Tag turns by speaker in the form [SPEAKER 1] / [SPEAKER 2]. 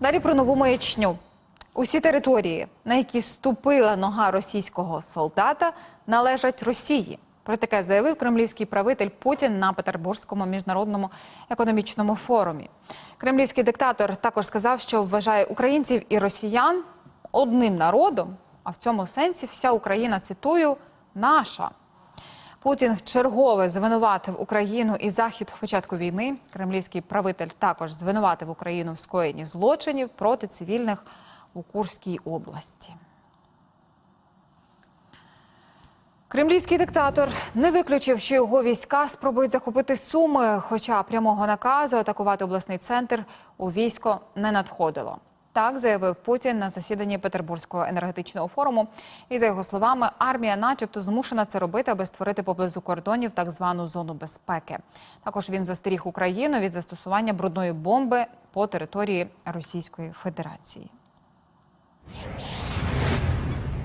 [SPEAKER 1] Далі про нову маячню. Усі території, на які ступила нога російського солдата, належать Росії. Про таке заявив кремлівський правитель Путін на Петербурзькому міжнародному економічному форумі. Кремлівський диктатор також сказав, що вважає українців і росіян одним народом, а в цьому сенсі вся Україна цитую наша. Путін вчергове звинуватив Україну і Захід в початку війни. Кремлівський правитель також звинуватив Україну в скоєнні злочинів проти цивільних у Курській області. Кремлівський диктатор не виключив, що його війська спробують захопити Суми, хоча прямого наказу атакувати обласний центр у військо не надходило. Так заявив Путін на засіданні Петербурзького енергетичного форуму. І за його словами, армія, начебто, змушена це робити, аби створити поблизу кордонів так звану зону безпеки. Також він застеріг Україну від застосування брудної бомби по території Російської Федерації.